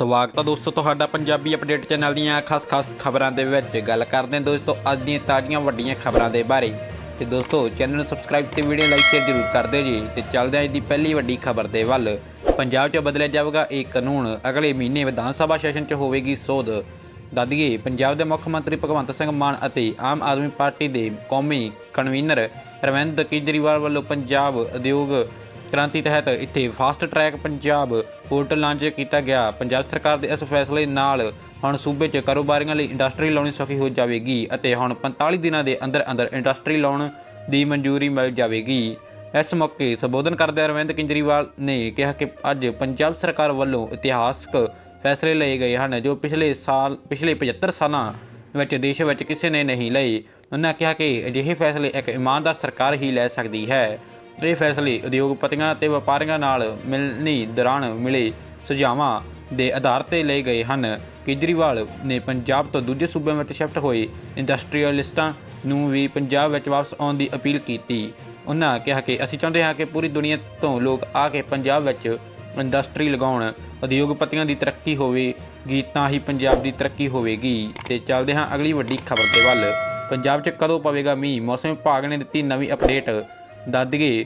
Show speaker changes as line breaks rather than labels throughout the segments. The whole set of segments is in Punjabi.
ਸਵਾਗਤ ਹੈ ਦੋਸਤੋ ਤੁਹਾਡਾ ਪੰਜਾਬੀ ਅਪਡੇਟ ਚੈਨਲ ਦੀਆਂ ਖਾਸ-ਖਾਸ ਖਬਰਾਂ ਦੇ ਵਿੱਚ। ਗੱਲ ਕਰਦੇ ਹਾਂ ਦੋਸਤੋ ਅੱਜ ਦੀਆਂ ਤਾਜ਼ੀਆਂ ਵੱਡੀਆਂ ਖਬਰਾਂ ਦੇ ਬਾਰੇ। ਤੇ ਦੋਸਤੋ ਚੈਨਲ ਨੂੰ ਸਬਸਕ੍ਰਾਈਬ ਤੇ ਵੀਡੀਓ ਲਾਈਕ ਸ਼ੇਅਰ ਜ਼ਰੂਰ ਕਰ ਦਿਓ ਜੀ। ਤੇ ਚੱਲਦੇ ਹਾਂ ਅੱਜ ਦੀ ਪਹਿਲੀ ਵੱਡੀ ਖਬਰ ਦੇ ਵੱਲ। ਪੰਜਾਬ 'ਚ ਬਦਲਿਆ ਜਾਵੇਗਾ ਇਹ ਕਾਨੂੰਨ। ਅਗਲੇ ਮਹੀਨੇ ਵਿਧਾਨ ਸਭਾ ਸੈਸ਼ਨ 'ਚ ਹੋਵੇਗੀ ਸੋਧ। ਦੱਸਦੀਏ, ਪੰਜਾਬ ਦੇ ਮੁੱਖ ਮੰਤਰੀ ਭਗਵੰਤ ਸਿੰਘ ਮਾਨ ਅਤੇ ਆਮ ਆਦਮੀ ਪਾਰਟੀ ਦੇ ਕੌਮੀ ਕਨਵੀਨਰ ਰਵਿੰਦਰ ਕੇਜਰੀਵਾਲ ਵੱਲੋਂ ਪੰਜਾਬ ਉਦਯੋਗ ਕ੍ਰਾਂਤੀ ਤਹਿਤ ਇੱਥੇ fast track Punjab portal launch ਕੀਤਾ ਗਿਆ। ਪੰਜਾਬ ਸਰਕਾਰ ਦੇ ਇਸ ਫੈਸਲੇ ਨਾਲ ਹੁਣ ਸੂਬੇ 'ਚ ਕਾਰੋਬਾਰੀਆਂ ਲਈ ਇੰਡਸਟਰੀ ਲਾਉਣੀ ਸੌਖੀ ਹੋ ਜਾਵੇਗੀ ਅਤੇ ਹੁਣ 45 ਦਿਨਾਂ ਦੇ ਅੰਦਰ ਅੰਦਰ ਇੰਡਸਟਰੀ ਲਾਉਣ ਦੀ ਮਨਜ਼ੂਰੀ ਮਿਲ ਜਾਵੇਗੀ। ਇਸ ਮੌਕੇ ਸੰਬੋਧਨ ਕਰਦੇ ਅਰਵਿੰਦ ਕੇਜਰੀਵਾਲ ਨੇ ਕਿਹਾ ਕਿ ਅੱਜ ਪੰਜਾਬ ਸਰਕਾਰ ਵੱਲੋਂ ਇਤਿਹਾਸਕ ਫੈਸਲੇ ਲਏ ਗਏ ਹਨ, ਜੋ ਪਿਛਲੇ ਸਾਲ, ਪਿਛਲੇ 75 ਸਾਲਾਂ ਵਿੱਚ ਦੇਸ਼ ਵਿੱਚ ਕਿਸੇ ਨੇ ਨਹੀਂ ਲਏ। ਉਹਨਾਂ ਕਿਹਾ ਕਿ ਅਜਿਹੇ ਫੈਸਲੇ ਇੱਕ ਇਮਾਨਦਾਰ ਸਰਕਾਰ ਹੀ ਲੈ ਸਕਦੀ ਹੈ। ਇਹ ਫੈਸਲੇ ਉਦਯੋਗਪਤੀਆਂ ਅਤੇ ਵਪਾਰੀਆਂ ਨਾਲ ਮਿਲਣੀ ਦੌਰਾਨ ਮਿਲੇ ਸੁਝਾਵਾਂ ਦੇ ਆਧਾਰ ਤੇ ਲਏ ਗਏ ਹਨ। ਕੇਜਰੀਵਾਲ ਨੇ ਪੰਜਾਬ ਤੋਂ ਦੂਜੇ ਸੂਬਿਆਂ ਵਿੱਚ ਸ਼ਿਫਟ ਹੋਏ ਇੰਡਸਟਰੀਅਲਿਸਟਾਂ ਨੂੰ ਵੀ ਪੰਜਾਬ ਵਿੱਚ ਵਾਪਸ ਆਉਣ ਦੀ ਅਪੀਲ ਕੀਤੀ। ਉਹਨਾਂ ਕਿਹਾ ਕਿ ਅਸੀਂ ਚਾਹੁੰਦੇ ਹਾਂ ਕਿ ਪੂਰੀ ਦੁਨੀਆ ਤੋਂ ਲੋਕ ਆ ਕੇ ਪੰਜਾਬ ਵਿੱਚ ਇੰਡਸਟਰੀ ਲਗਾਉਣ, ਉਦਯੋਗਪਤੀਆਂ ਦੀ ਤਰੱਕੀ ਹੋਵੇਗੀ ਤਾਂ ਹੀ ਪੰਜਾਬ ਦੀ ਤਰੱਕੀ ਹੋਵੇਗੀ। ਤੇ ਚੱਲਦੇ ਹਾਂ ਅਗਲੀ ਵੱਡੀ ਖਬਰ ਦੇ ਵੱਲ। ਪੰਜਾਬ 'ਚ ਕਦੋਂ ਪਵੇਗਾ ਮੀਂਹ? ਮੌਸਮ ਵਿਭਾਗ ਨੇ ਦਿੱਤੀ ਨਵੀਂ ਅਪਡੇਟ। ਦੱਸ ਦਈਏ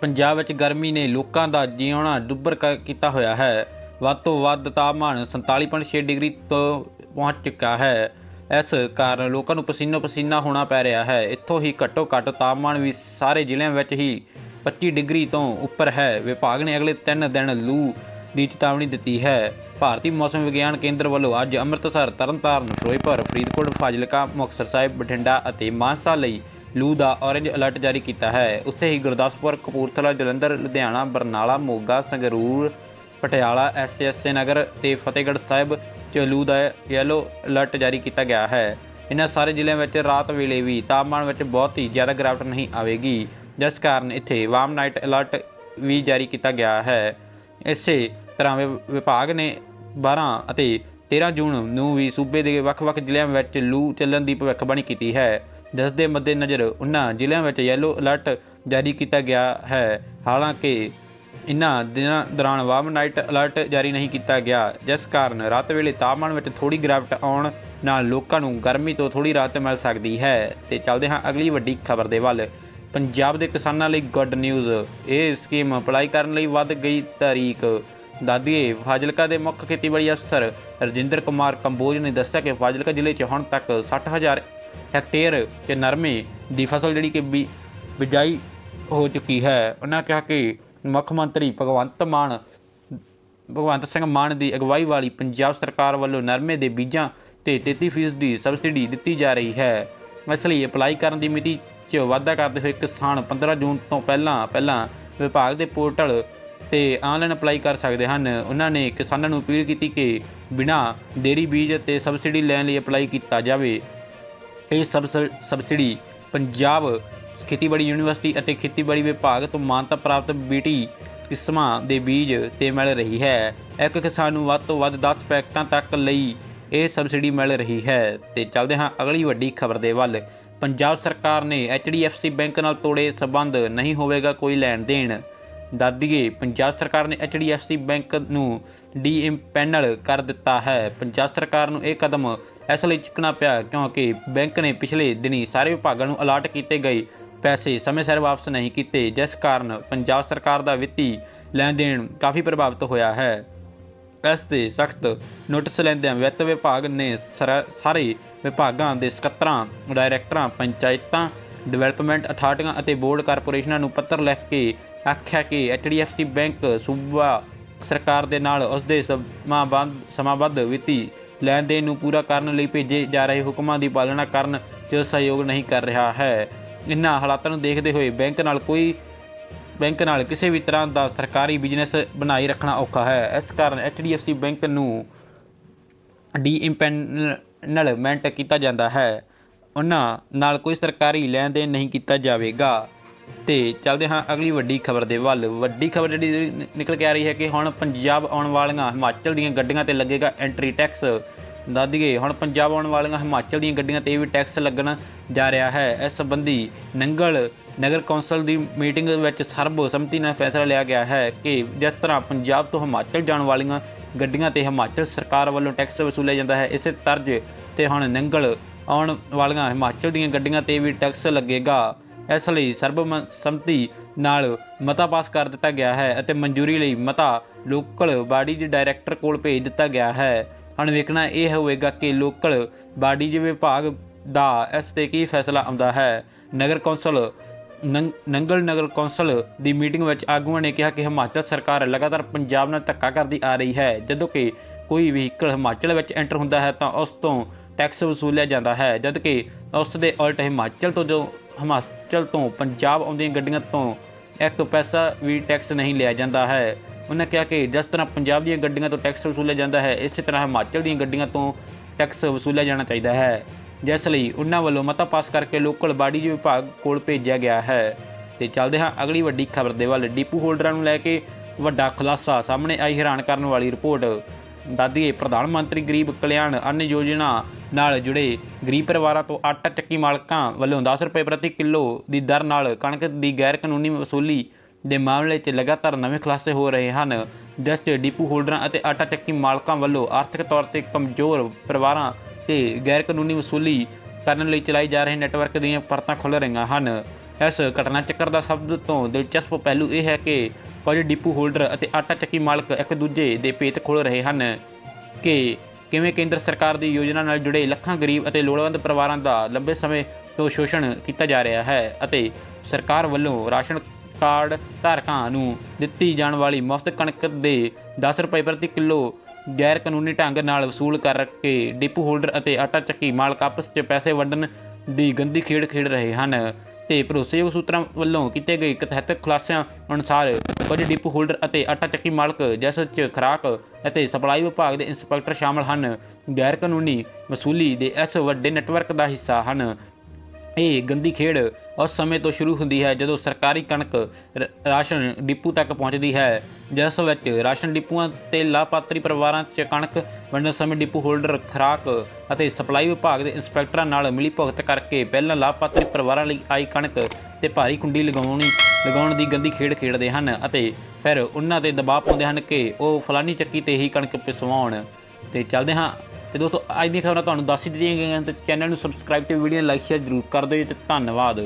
ਪੰਜਾਬ ਵਿੱਚ ਗਰਮੀ ਨੇ ਲੋਕਾਂ ਦਾ ਜੀਉਣਾ ਦੁੱਭਰ ਕ- ਕੀਤਾ ਹੋਇਆ ਹੈ। ਵੱਧ ਤੋਂ ਵੱਧ ਤਾਪਮਾਨ 47.6 ਡਿਗਰੀ ਤੋਂ ਪਹੁੰਚ ਚੁੱਕਾ ਹੈ। ਇਸ ਕਾਰਨ ਲੋਕਾਂ ਨੂੰ ਪਸੀਨੋ ਪਸੀਨਾ ਹੋਣਾ ਪੈ ਰਿਹਾ ਹੈ। ਇੱਥੋਂ ਹੀ ਘੱਟੋ ਘੱਟ ਤਾਪਮਾਨ ਵੀ ਸਾਰੇ ਜ਼ਿਲ੍ਹਿਆਂ ਵਿੱਚ ਹੀ 25 ਡਿਗਰੀ ਤੋਂ ਉੱਪਰ ਹੈ। ਵਿਭਾਗ ਨੇ ਅਗਲੇ 3 ਦਿਨ ਲੂ ਦੀ ਚੇਤਾਵਨੀ ਦਿੱਤੀ ਹੈ। ਭਾਰਤੀ ਮੌਸਮ ਵਿਗਿਆਨ ਕੇਂਦਰ ਵੱਲੋਂ ਅੱਜ ਅੰਮ੍ਰਿਤਸਰ, ਤਰਨਤਾਰਨ, ਫਿਰੋਜ਼ਪੁਰ, ਫਰੀਦਕੋਟ, ਫਾਜ਼ਿਲਕਾ, ਮੁਕਤਸਰ ਸਾਹਿਬ, ਬਠਿੰਡਾ ਅਤੇ ਮਾਨਸਾ ਲਈ ਲੂ ਦਾ ਔਰੇਂਜ ਅਲਰਟ ਜਾਰੀ ਕੀਤਾ ਹੈ। ਉੱਥੇ ਹੀ ਗੁਰਦਾਸਪੁਰ, ਕਪੂਰਥਲਾ, ਜਲੰਧਰ, ਲੁਧਿਆਣਾ, ਬਰਨਾਲਾ, ਮੋਗਾ, ਸੰਗਰੂਰ, ਪਟਿਆਲਾ ਐਸਐਸਏ ਨਗਰ ਤੇ ਫਤਿਹਗੜ੍ਹ ਸਾਹਿਬ ਚ ਲੂ ਦਾ ਯੈਲੋ ਅਲਰਟ ਜਾਰੀ ਕੀਤਾ ਗਿਆ ਹੈ। ਇਹਨਾਂ ਸਾਰੇ ਜ਼ਿਲ੍ਹਿਆਂ ਵਿੱਚ ਰਾਤ ਵੇਲੇ ਵੀ ਤਾਪਮਾਨ ਵਿੱਚ ਬਹੁਤ ਹੀ ਜ਼ਿਆਦਾ ਗਿਰਾਵਟ ਨਹੀਂ ਆਵੇਗੀ। ਜਿਸ ਕਾਰਨ ਇੱਥੇ ਵਾਰਮ ਨਾਈਟ ਅਲਰਟ ਵੀ ਜਾਰੀ ਕੀਤਾ ਗਿਆ ਹੈ। ਇਸੇ ਤਰ੍ਹਾਂ ਵਿ- ਵਿਭਾਗ ਨੇ 12 ਅਤੇ 13 ਜੂਨ ਨੂੰ ਵੀ ਸੂਬੇ ਦੇ ਵੱਖ-ਵੱਖ ਜ਼ਿਲ੍ਹਿਆਂ ਵਿੱਚ ਲੂ ਚੱਲਣ ਦੀ ਭਵਿੱਖਬਾਣੀ ਕੀਤੀ ਹੈ। ਜਿਸ ਦੇ ਮੱਦੇਨਜ਼ਰ ਉਹਨਾਂ ਜ਼ਿਲ੍ਹਿਆਂ ਵਿੱਚ ਯੈਲੋ ਅਲਰਟ ਜਾਰੀ ਕੀਤਾ ਗਿਆ ਹੈ। ਹਾਲਾਂਕਿ, ਇਨ੍ਹਾਂ ਦਿਨਾਂ ਦੌਰਾਨ ਵਾਰਮ ਨਾਈਟ ਅਲਰਟ ਜਾਰੀ ਨਹੀਂ ਕੀਤਾ ਗਿਆ। ਜਿਸ ਕਾਰਨ ਰਾਤ ਵੇਲੇ ਤਾਪਮਾਨ ਵਿੱਚ ਥੋੜੀ ਗਿਰਾਵਟ ਆਉਣ ਨਾਲ ਲੋਕਾਂ ਨੂੰ ਗਰਮੀ ਤੋਂ ਥੋੜੀ ਰਾਹਤ ਮਿਲ ਸਕਦੀ ਹੈ। ਤੇ ਚੱਲਦੇ ਹਾਂ ਅਗਲੀ ਵੱਡੀ ਖਬਰ ਦੇ ਵੱਲ। ਪੰਜਾਬ ਦੇ ਕਿਸਾਨਾਂ ਲਈ ਗੁੱਡ ਨਿਊਜ਼ ਇਹ ਸਕੀਮ ਅਪਲਾਈ ਕਰਨ ਲਈ ਵੱਧ ਗਈ ਤਾਰੀਖ। ਦਾਦੀਏ, ਫਾਜ਼ਿਲਕਾ ਦੇ ਮੁੱਖ ਖੇਤੀਬਾੜੀ ਅਫਸਰ ਰਜਿੰਦਰ ਕੁਮਾਰ ਕੰਬੋਜ ਨੇ ਦੱਸਿਆ ਕਿ ਫਾਜ਼ਿਲਕਾ ਜ਼ਿਲ੍ਹੇ 'ਚ ਹੁਣ ਤੱਕ 60000 ਹੈਕਟੇਅਰ 'ਚ ਨਰਮੇ ਦੀ ਫਸਲ ਜਿਹੜੀ ਕਿ ਬੀ- ਬਿਜਾਈ ਹੋ ਚੁੱਕੀ ਹੈ। ਉਹਨਾਂ ਕਿਹਾ ਕਿ ਮੁੱਖ ਮੰਤਰੀ ਭਗਵੰਤ ਮਾਨ ਭਗਵੰਤ ਸਿੰਘ ਮਾਨ ਦੀ ਅਗਵਾਈ ਵਾਲੀ ਪੰਜਾਬ ਸਰਕਾਰ ਵੱਲੋਂ ਨਰਮੇ ਦੇ ਬੀਜਾਂ ਤੇ 33% ਦੀ ਸਬਸਿਡੀ ਦਿੱਤੀ ਜਾ ਰਹੀ ਹੈ। ਇਸ ਲਈ ਅਪਲਾਈ ਕਰਨ ਦੀ ਮਿਤੀ 'ਚ ਵਾਧਾ ਕਰਦੇ ਹੋਏ ਕਿਸਾਨ 15 ਜੂਨ ਤੋਂ ਪਹਿਲਾਂ ਪਹਿਲਾਂ ਵਿਭਾਗ ਦੇ ਪੋਰਟਲ ਤੇ ਆਨਲਾਈਨ ਅਪਲਾਈ ਕਰ ਸਕਦੇ ਹਨ। ਉਹਨਾਂ ਨੇ ਕਿਸਾਨਾਂ ਨੂੰ ਅਪੀਲ ਕੀਤੀ ਕਿ ਬਿਨਾਂ ਦੇਰੀ ਬੀਜ ਤੇ ਸਬਸਿਡੀ ਲੈਣ ਲਈ ਅਪਲਾਈ ਕੀਤਾ ਜਾਵੇ। ਇਹ ਸਬਸ- ਸਬਸਿਡੀ ਪੰਜਾਬ ਖੇਤੀਬਾੜੀ ਯੂਨੀਵਰਸਿਟੀ ਅਤੇ ਖੇਤੀਬਾੜੀ ਵਿਭਾਗ ਤੋਂ ਮਾਨਤਾ ਪ੍ਰਾਪਤ ਬੀਟੀ ਕਿਸਮਾਂ ਦੇ ਬੀਜ ਤੇ ਮਿਲ ਰਹੀ ਹੈ। ਇੱਕ ਕਿਸਾਨ ਨੂੰ ਵੱਧ ਤੋਂ ਵੱਧ 10 ਪੈਕਟਾਂ ਤੱਕ ਲਈ ਇਹ ਸਬਸਿਡੀ ਮਿਲ ਰਹੀ ਹੈ ਤੇ ਚੱਲਦੇ ਹਾਂ ਅਗਲੀ ਵੱਡੀ ਖਬਰ ਦੇ ਵੱਲ। ਪੰਜਾਬ ਸਰਕਾਰ ਨੇ HDFC ਬੈਂਕ ਨਾਲ ਤੋੜੇ ਸਬੰਧ, ਨਹੀਂ ਹੋਵੇਗਾ ਕੋਈ ਲੈਣ ਦੇਣ। ਦਾਦੀਏ ਪੰਜਾਬ ਸਰਕਾਰ ਨੇ HDFC ਬੈਂਕ ਨੂੰ ਡੀਇੰਪੈਨਲ ਕਰ ਦਿੱਤਾ ਹੈ। ਪੰਜਾਬ ਸਰਕਾਰ ਨੂੰ ਇਹ ਕਦਮ ਇਸ ਲਈ ਚੁੱਕਣਾ ਪਿਆ ਕਿਉਂਕਿ ਬੈਂਕ ਨੇ ਪਿਛਲੇ ਦਿਨੀ ਸਾਰੇ ਵਿਭਾਗਾਂ ਨੂੰ ਅਲਰਟ ਕੀਤੇ ਗਏ। ਪੈਸੇ ਸਮੇਂ ਸਿਰ ਵਾਪਸ ਨਹੀਂ ਕੀਤੇ, ਜਿਸ ਕਾਰਨ ਪੰਜਾਬ ਸਰਕਾਰ ਦਾ ਵਿੱਤੀ ਲੈਣ ਦੇਣ ਕਾਫੀ ਪ੍ਰਭਾਵਿਤ ਹੋਇਆ ਹੈ। ਇਸ ਦੇ ਸਖਤ ਨੋਟਿਸ ਲੈਂਦਿਆਂ ਵਿੱਤ ਵਿਭਾਗ ਨੇ ਸਰ- ਸਾਰੇ ਵਿਭਾਗਾਂ ਦੇ ਸਕੱਤਰਾਂ, ਡਾਇਰੈਕਟਰਾਂ, ਪੰਚਾਇਤਾਂ ਡਿਵੈਲਪਮੈਂਟ ਅਥਾਰਟੀਆਂ ਅਤੇ ਬੋਰਡ ਕਾਰਪੋਰੇਸ਼ਨਾਂ ਨੂੰ ਪੱਤਰ ਲਿਖ ਕੇ ਆਖਿਆ ਕਿ HDFC ਬੈਂਕ ਸੂਬਾ ਸਰਕਾਰ ਦੇ ਨਾਲ ਉਸ ਦੇ ਸਮਾਬੱਧ ਸਮਾਬੱਧ ਵਿੱਤੀ ਲੈਣ ਦੇਣ ਨੂੰ ਪੂਰਾ ਕਰਨ ਲਈ ਭੇਜੇ ਜਾ ਰਹੇ ਹੁਕਮਾਂ ਦੀ ਪਾਲਣਾ ਕਰਨ 'ਚ ਸਹਿਯੋਗ ਨਹੀਂ ਕਰ ਰਿਹਾ ਹੈ। ਇਨ੍ਹਾਂ ਹਾਲਾਤਾਂ ਨੂੰ ਦੇਖਦੇ ਹੋਏ ਬੈਂਕ ਨਾਲ ਕੋਈ ਬੈਂਕ ਨਾਲ ਕਿਸੇ ਵੀ ਤਰ੍ਹਾਂ ਦਾ ਸਰਕਾਰੀ ਬਿਜ਼ਨਸ ਬਣਾਈ ਰੱਖਣਾ ਔਖਾ ਹੈ। ਇਸ ਕਾਰਨ HDFC ਬੈਂਕ ਨੂੰ ਡੀਇੰਪੈਨਲਮੈਂਟ ਕੀਤਾ ਜਾਂਦਾ ਹੈ। ਉਹਨਾਂ ਨਾਲ ਕੋਈ ਸਰਕਾਰੀ ਲੈਣ ਦੇਣ ਨਹੀਂ ਕੀਤਾ ਜਾਵੇਗਾ। ਤੇ ਚੱਲਦੇ ਹਾਂ ਅਗਲੀ ਵੱਡੀ ਖਬਰ ਦੇ ਵੱਲ। ਵੱਡੀ ਖਬਰ ਜਿਹੜੀ ਨਿਕਲ ਕੇ ਆ ਰਹੀ ਹੈ ਕਿ ਹੁਣ ਪੰਜਾਬ ਆਉਣ ਵਾਲੀਆਂ ਹਿਮਾਚਲ ਦੀਆਂ ਗੱਡੀਆਂ ਤੇ ਲੱਗੇਗਾ ਐਂਟਰੀ ਟੈਕਸ ਦੱਸ ਹੁਣ ਪੰਜਾਬ ਆਉਣ ਵਾਲੀਆਂ ਹਿਮਾਚਲ ਦੀਆਂ ਗੱਡੀਆਂ ਤੇ ਵੀ ਟੈਕਸ ਲੱਗਣ ਜਾ ਰਿਹਾ ਹੈ। ਇਸ ਸੰਬੰਧੀ ਨੰਗਲ ਨਗਰ ਕੌਂਸਲ ਦੀ ਮੀਟਿੰਗ ਵਿੱਚ ਸਰਬਸੰਮਤੀ ਨਾਲ ਫੈਸਲਾ ਲਿਆ ਗਿਆ ਹੈ ਕਿ ਜਿਸ ਤਰ੍ਹਾਂ ਪੰਜਾਬ ਤੋਂ ਹਿਮਾਚਲ ਜਾਣ ਵਾਲੀਆਂ ਗੱਡੀਆਂ ਤੇ ਹਿਮਾਚਲ ਸਰਕਾਰ ਵੱਲੋਂ ਟੈਕਸ ਵਸੂਲਿਆ ਜਾਂਦਾ ਹੈ, ਇਸੇ ਤਰਜ਼ ਤੇ ਹੁਣ ਨੰਗਲ ਆਉਣ ਵਾਲੀਆਂ ਹਿਮਾਚਲ ਦੀਆਂ ਗੱਡੀਆਂ ਤੇ ਵੀ ਟੈਕਸ ਲੱਗੇਗਾ। ਇਸ ਲਈ ਸਰਬਸੰਮਤੀ ਨਾਲ ਮਤਾ ਪਾਸ ਕਰ ਦਿੱਤਾ ਗਿਆ ਹੈ ਅਤੇ ਮਨਜ਼ੂਰੀ ਲਈ ਮਤਾ ਲੋਕਲ ਬਾਡੀ ਦੇ ਡਾਇਰੈਕਟਰ ਕੋਲ ਭੇਜ ਦਿੱਤਾ ਗਿਆ ਹੈ। ਹੁਣ ਵੇਖਣਾ ਇਹ ਹੋਵੇਗਾ ਕਿ ਲੋਕਲ ਬਾਡੀ ਦੇ ਵਿਭਾਗ ਦਾ ਇਸ ਤੇ ਕੀ ਫੈਸਲਾ ਆਉਂਦਾ ਹੈ। ਨਗਰ ਕੌਂਸਲ ਨੰਗ- ਨੰਗਲ ਨਗਰ ਕੌਂਸਲ ਦੀ ਮੀਟਿੰਗ ਵਿੱਚ ਆਗੂਆਂ ਨੇ ਕਿਹਾ ਕਿ ਹਿਮਾਚਲ ਸਰਕਾਰ ਲਗਾਤਾਰ ਪੰਜਾਬ ਨਾਲ ਧੱਕਾ ਕਰਦੀ ਆ ਰਹੀ ਹੈ। ਜਦੋਂ ਕਿ ਕੋਈ ਵਹੀਕਲ ਹਿਮਾਚਲ ਵਿੱਚ ਐਂਟਰ ਹੁੰਦਾ ਹੈ ਤਾਂ ਉਸ ਤੋਂ ਟੈਕਸ ਵਸੂਲਿਆ ਜਾਂਦਾ ਹੈ, ਜਦਕਿ ਉਸ ਦੇ ਉਲਟ ਹਿਮਾਚਲ ਤੋਂ ਜੋ ਹਿਮਾਚਲ ਤੋਂ ਪੰਜਾਬ ਆਉਂਦੀਆਂ ਗੱਡੀਆਂ ਤੋਂ ਇੱਕ ਪੈਸਾ ਵੀ ਟੈਕਸ ਨਹੀਂ ਲਿਆ ਜਾਂਦਾ ਹੈ। ਉਹਨਾਂ ਕਿਹਾ ਕਿ ਜਿਸ ਤਰ੍ਹਾਂ ਪੰਜਾਬ ਦੀਆਂ ਗੱਡੀਆਂ ਤੋਂ ਟੈਕਸ ਵਸੂਲਿਆ ਜਾਂਦਾ ਹੈ, ਇਸੇ ਤਰ੍ਹਾਂ ਹਿਮਾਚਲ ਦੀਆਂ ਗੱਡੀਆਂ ਤੋਂ ਟੈਕਸ ਵਸੂਲਿਆ ਜਾਣਾ ਚਾਹੀਦਾ ਹੈ। ਜਿਸ ਲਈ ਉਹਨਾਂ ਵੱਲੋਂ ਮਤਾ ਪਾਸ ਕਰਕੇ ਲੋਕਲ ਬਾਡੀ ਵਿਭਾਗ ਕੋਲ ਭੇਜਿਆ ਗਿਆ ਹੈ। ਤੇ ਚੱਲਦੇ ਹਾਂ ਅਗਲੀ ਵੱਡੀ ਖਬਰ ਦੇ ਵੱਲ। ਡੀਪੂ ਹੋਲਡਰਾਂ ਨੂੰ ਲੈ ਕੇ ਵੱਡਾ ਖੁਲਾਸਾ। ਸਾਹਮਣੇ ਆਈ ਹੈਰਾਨ ਕਰਨ ਵਾਲੀ ਰਿਪੋਰਟ। ਦਾਦੀਏ ਪ੍ਰਧਾਨ ਮੰਤਰੀ ਗਰੀਬ ਕਲਿਆਣ ਅੰਨ ਯੋਜਨਾ ਨਾਲ ਜੁੜੇ ਗਰੀਬ ਪਰਿਵਾਰਾਂ ਤੋਂ ਆਟਾ ਚੱਕੀ ਮਾਲਕਾਂ ਵੱਲੋਂ 10 ਰੁਪਏ ਪ੍ਰਤੀ ਕਿਲੋ ਦੀ ਦਰ ਨਾਲ ਕਣਕ ਦੀ ਗੈਰ ਕਾਨੂੰਨੀ ਵਸੂਲੀ ਦੇ ਮਾਮਲੇ 'ਚ ਲਗਾਤਾਰ ਨਵੇਂ ਖੁਲਾਸੇ ਹੋ ਰਹੇ ਹਨ। ਜਿਸ 'ਚ ਡਿਪੂ ਹੋਲਡਰਾਂ ਅਤੇ ਆਟਾ ਚੱਕੀ ਮਾਲਕਾਂ ਵੱਲੋਂ ਆਰਥਿਕ ਤੌਰ ਤੇ ਕਮਜ਼ੋਰ ਪਰਿਵਾਰਾਂ ਤੇ ਗੈਰ ਕਾਨੂੰਨੀ ਵਸੂਲੀ ਕਰਨ ਲਈ ਚਲਾਈ ਜਾ ਰਹੇ ਨੈਟਵਰਕ ਦੀਆਂ ਪਰਤਾਂ ਖੁੱਲ੍ਹ ਰਹੀਆਂ ਹਨ। ਇਸ ਘਟਨਾ ਚੱਕਰ ਦਾ ਸਭ ਤੋਂ ਦਿਲਚਸਪ ਪਹਿਲੂ ਇਹ ਹੈ ਕਿ ਕੁਝ ਡਿਪੂ ਹੋਲਡਰ ਅਤੇ ਆਟਾ ਚੱਕੀ ਮਾਲਕ ਇੱਕ ਦੂਜੇ ਦੇ ਭੇਤ ਖੋਲ੍ਹ ਰਹੇ ਹਨ ਕਿ ਕਿਵੇਂ ਕੇਂਦਰ ਸਰਕਾਰ ਦੀ ਯੋਜਨਾ ਨਾਲ ਜੁੜੇ ਲੱਖਾਂ ਗਰੀਬ ਅਤੇ ਲੋੜਵੰਦ ਪਰਿਵਾਰਾਂ ਦਾ ਲੰਬੇ ਸਮੇਂ ਤੋਂ ਸ਼ੋਸ਼ਣ ਕੀਤਾ ਜਾ ਰਿਹਾ ਹੈ ਅਤੇ ਸਰਕਾਰ ਵੱਲੋਂ ਰਾਸ਼ਨ ਕਾਰਡ ਧਾਰਕਾਂ ਨੂੰ ਦਿੱਤੀ ਜਾਣ ਵਾਲੀ ਮੁਫਤ ਕਣਕ ਦੇ 10 ਰੁਪਏ ਪ੍ਰਤੀ ਕਿਲੋ ਗੈਰ ਕਾਨੂੰਨੀ ਢੰਗ ਨਾਲ ਵਸੂਲ ਕਰਕੇ ਡਿਪੂ ਹੋਲਡਰ ਅਤੇ ਆਟਾ ਚੱਕੀ ਮਾਲਕ ਆਪਸ 'ਚ ਪੈਸੇ ਵੰਡਣ ਦੀ ਗੰਦੀ ਖੇਡ ਖੇਡ ਰਹੇ ਹਨ। ਤੇ ਭਰੋਸੇਯੋਗ ਸੂਤਰਾਂ ਵੱਲੋਂ ਕੀਤੇ ਗਏ ਕਥਿਤ ਖੁਲਾਸਿਆਂ ਅਨੁਸਾਰ ਕੁਝ ਡਿਪੂ ਹੋਲਡਰ ਅਤੇ ਆਟਾ ਚੱਕੀ ਮਾਲਕ, ਜਿਸ 'ਚ ਖੁਰਾਕ ਅਤੇ ਸਪਲਾਈ ਵਿਭਾਗ ਦੇ ਇੰਸਪੈਕਟਰ ਸ਼ਾਮਲ ਹਨ। ਗੈਰ ਕਾਨੂੰਨੀ ਵਸੂਲੀ ਦੇ ਇਸ ਵੱਡੇ ਨੈਟਵਰਕ ਦਾ ਹਿੱਸਾ ਹਨ। ਇਹ ਗੰਦੀ ਖੇਡ ਉਸ ਸਮੇਂ ਤੋਂ ਸ਼ੁਰੂ ਹੁੰਦੀ ਹੈ ਜਦੋਂ ਸਰਕਾਰੀ ਕਣਕ ਰ- ਰਾਸ਼ਨ ਡਿਪੂ ਤੱਕ ਪਹੁੰਚਦੀ ਹੈ। ਜਿਸ ਵਿੱਚ ਰਾਸ਼ਨ ਡਿਪੂਆਂ ਤੇ ਲਾਭਪਾਤਰੀ ਪਰਿਵਾਰਾਂ 'ਚ ਕਣਕ ਵੰਡਣ ਸਮੇਂ ਡਿਪੂ ਹੋਲਡਰ ਖੁਰਾਕ ਅਤੇ ਸਪਲਾਈ ਵਿਭਾਗ ਦੇ ਇੰਸਪੈਕਟਰਾਂ ਨਾਲ ਮਿਲੀ ਭੁਗਤ ਕਰਕੇ ਪਹਿਲਾਂ ਲਾਭਪਾਤਰੀ ਪਰਿਵਾਰਾਂ ਲਈ ਆਈ ਕਣਕ ਤੇ ਭਾਰੀ ਕੁੰਡੀ ਲਗਾਉਣੀ, ਲਗਾਉਣ ਦੀ ਗੰਦੀ ਖੇਡ ਖੇਡਦੇ ਹਨ ਅਤੇ ਫਿਰ ਉਹਨਾਂ ਤੇ ਦਬਾਅ ਪਾਉਂਦੇ ਹਨ ਕਿ ਉਹ ਫਲਾਨੀ ਚੱਕੀ ਤੇ ਹੀ ਕਣਕ ਪਿਸਵਾਉਣ। ਤੇ ਚੱਲਦੇ ਹਾਂ ਤੇ ਦੋਸਤੋ, ਅੱਜ ਦੀਆਂ ਖਬਰਾਂ ਤੁਹਾਨੂੰ ਦੱਸ ਹੀ ਦਿੱਤੀਆਂ ਗਈਆਂ ਤੇ ਚੈਨਲ ਨੂੰ ਸਬਸਕ੍ਰਾਈਬ ਤੇ ਵੀਡੀਓ ਨੂੰ ਲਾਈਕ ਸ਼ੇਅਰ ਜ਼ਰੂਰ ਕਰ ਦਿਓ ਜੀ ਤੇ ਧੰਨਵਾਦ।